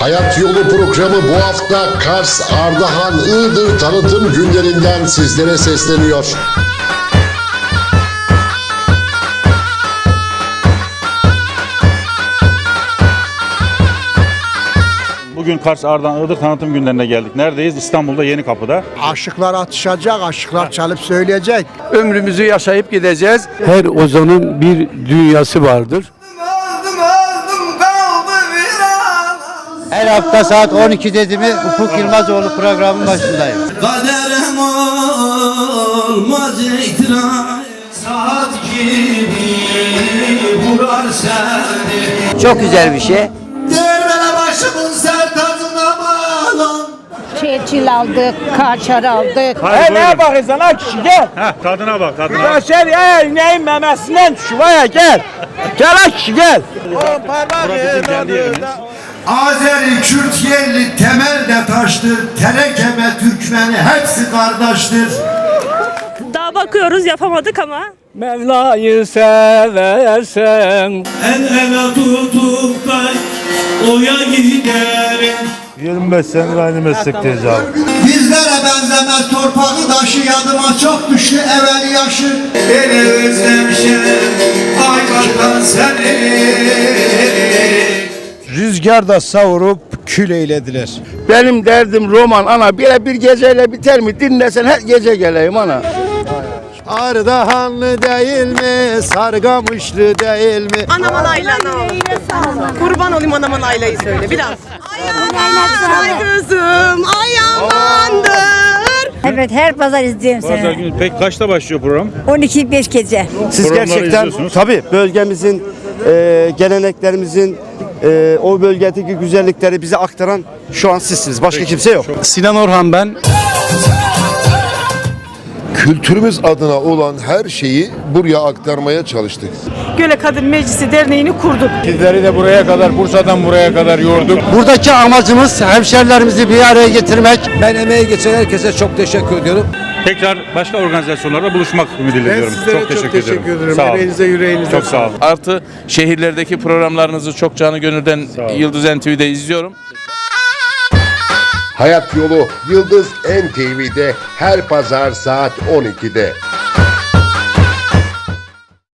Hayat Yolu programı bu hafta Kars, Ardahan, Iğdır tanıtım günlerinden sizlere sesleniyor. Bugün Kars Ardahan Iğdır tanıtım günlerine geldik. Neredeyiz? İstanbul'da Yeni Kapı'da. Aşıklar atışacak, aşıklar çalıp söyleyecek. ömrümüzü yaşayıp gideceğiz. Her ozanın bir dünyası vardır. Hafta saat 12 dedi mi Ufuk Yılmazoğlu programın başındayım. Kaderem olmaz itiraz Saat gibi vurar seni Çok güzel bir şey. Değirmene başımın sertacına bağlan Çeçil aldık, kaçar aldık. Hayır, He ne bakıyorsun lan kişi gel. Heh, tadına bak tadına. Başar ya ineğin memesinden şuvaya gel. Gel lan kişi gel. Kendi yerimiz. Azeri, Kürt, yerli temelde taştır Terekeme, Türkmeni hepsi kardeştir Daha bakıyoruz yapamadık ama. Mevla'yı seversen El ele tutup da oya giderim 25 senedir aynı meslekteyiz abi. Bizlere benzemez torpağı taşı yadıma çok düştü evvel yaşı özlemişim Rüzgarda savurup kül eylediler. Benim derdim roman ana bire bir geceyle biter mi? Dinlesen her gece geleyim ana. Ardahanlı değil mi, sargamışlı değil mi? Anaman ayla Kurban olayım anaman aylayı söyle biraz. Ay kızım ayamandır. Evet her pazar izliyorum Pazar seni. günü. Peki kaçta başlıyor program? 12 5 gece. Siz Programları gerçekten izliyorsunuz. tabii bölgemizin e, geleneklerimizin e, o bölgedeki güzellikleri bize aktaran şu an sizsiniz. Başka kimse yok. Sinan Orhan ben. Kültürümüz adına olan her şeyi buraya aktarmaya çalıştık. Göle Kadın Meclisi Derneği'ni kurduk. Sizleri de buraya kadar, Bursa'dan buraya kadar yorduk. Buradaki amacımız hemşerilerimizi bir araya getirmek. Ben emeği geçen herkese çok teşekkür ediyorum. Tekrar başka organizasyonlarda buluşmak ümidiyle diyorum. çok teşekkür, ederim. Sağ olun. yüreğinize Çok sağ olun. Artı şehirlerdeki programlarınızı çok canı gönülden. Yıldız NTV'de izliyorum. Hayat Yolu Yıldız NTV'de her pazar saat 12'de.